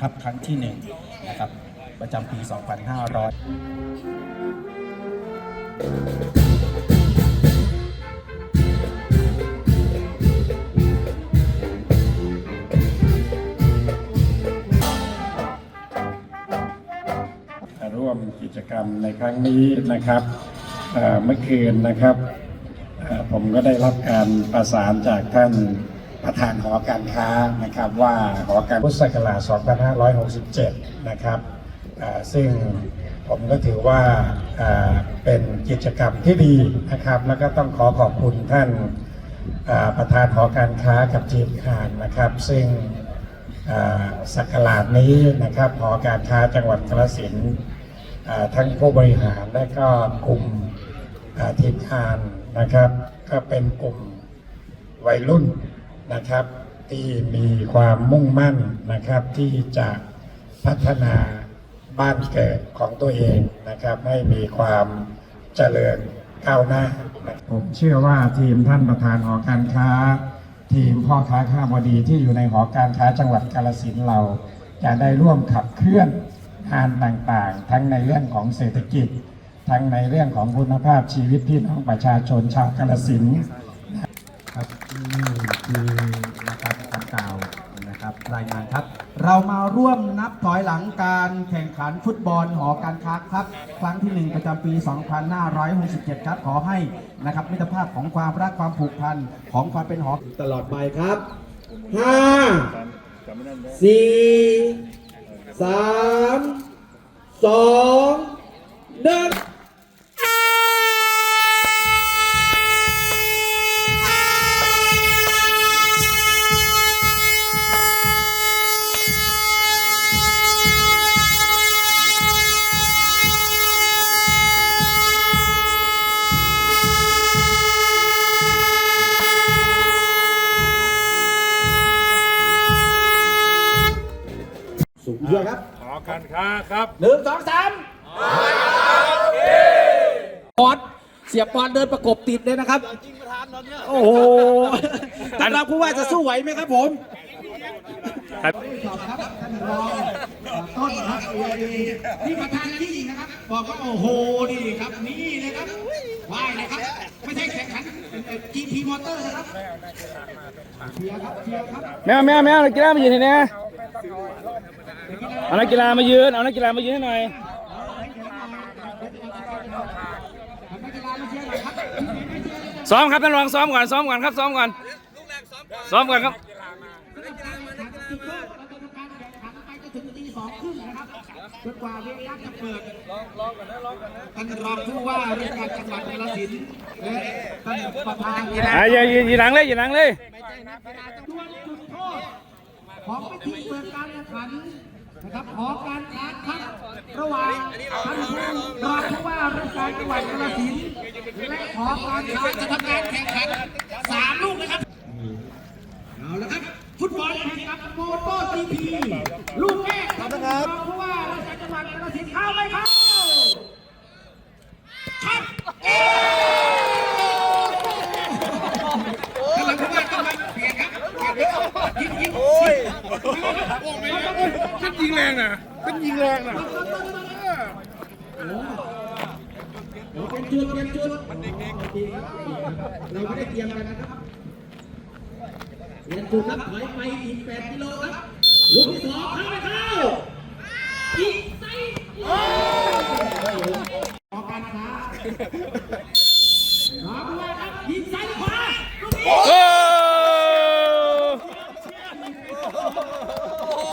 ครับครั้งที่1นะครับประจำปี 2500ร่วมกิจกรรมในครั้งนี้นะครับเมื่อคืนนะครับผมก็ได้รับการประสานจากท่าน ประธานหอการค้านะครับว่าหอการพุทธศักราช 2567 นะครับเอ่อซึ่งผมก็ถือว่าเป็นกิจกรรมที่ดีนะครับ แล้วก็ต้องขอขอบคุณท่านประธานหอการค้ากับทีมงานนะครับ ซึ่งอ่าสักราชนี้นะครับหอการค้าจังหวัดกระสินทั้งผู้บริหารและก็กลุ่มทีมงานนะครับ ก็เป็นกลุ่มวัยรุ่น นะครับ ที่มีความมุ่งมั่นนะครับ ที่จะพัฒนาบ้านเกิดของตัวเองนะครับ ให้มีความเจริญก้าวหน้า ผมเชื่อว่าทีมท่านประธานหอการค้า ทีมพ่อค้าข้าวดีที่อยู่ในหอการค้าจังหวัดกาลสินเราจะได้ร่วมขับเคลื่อนงานต่างๆ ทั้งในเรื่องของเศรษฐกิจ ทั้งในเรื่องของคุณภาพชีวิตพี่น้องประชาชนชาวกาลสิน ที่มีนะครับกล่าวนะครับรายงานครับ เรามาร่วมนับถอยหลังการแข่งขันฟุตบอลหอการค้าครับ ครั้งที่ 1 ประจำปี 2567 ครับขอให้นะครับมิตรภาพของความรักความผูกพันของความเป็นหอตลอดไปครับ 5 4 3 2 1 เยอะครับหอการค้าครับหนึ่งสองสามปอดเสียปอนเดินประกบติดเลยนะครับโอ้โหท่านรองผู้ว่าจะสู้ไหวไหมครับผมต้นครับที่ประธานยิ่งนะครับ บอกว่าโอ้โหนี่ครับนี่เลยครับว่ายนะครับ ไม่ใช่แข่งขัน GP มอเตอร์นะครับเชียร์ครับเชียร์ครับแมวแมวแมวนักกีฬามายืนให้แน่ เอานักกีฬามายืน เอานักกีฬามายืนให้หน่อย ซ้อมครับท่านรองซ้อมก่อน ซ้อมก่อนครับ ซ้อมก่อน ซ้อมก่อนครับ จนกว่าเวลาจะเปิดท่านรองผู้ว่าราชการจังหวัดกาฬสินธุ์และท่านประธานอ่าอย่ายืนยืนหลังเลยยืนหลังเลย ดวลจุดโทษของพิธีเปิดการแข่งขัน นะครับขอการค้าครับระหว่างท่านผู้รองผู้ว่าราชการจังหวัดกาฬสินธุ์และขอการค้าจะทำการแข่งขันสามลูกนะครับ เอาละครับ ฟุตบอลแข่งกับโมโตจีพีลูกแรกครับรองผู้ว่าราชการจังหวัดกาฬสินธุ์เข้าไหมครับครับเอ๊ท่านรองผู้ว่าต้องมาเปลี่ยนครับ เปลี่ยนครับยิงยิงโอ้ยท่านยิงแรงนะท่านยิงแรงนะเป็นจุดเป็นจุดเราไม่ได้เตรียมกันนะครับเรียนจุดครับถอยไปอีก 8 กิโลครับลูกที่สองเข้าไปเข้าอีกไซส์ออกการค้า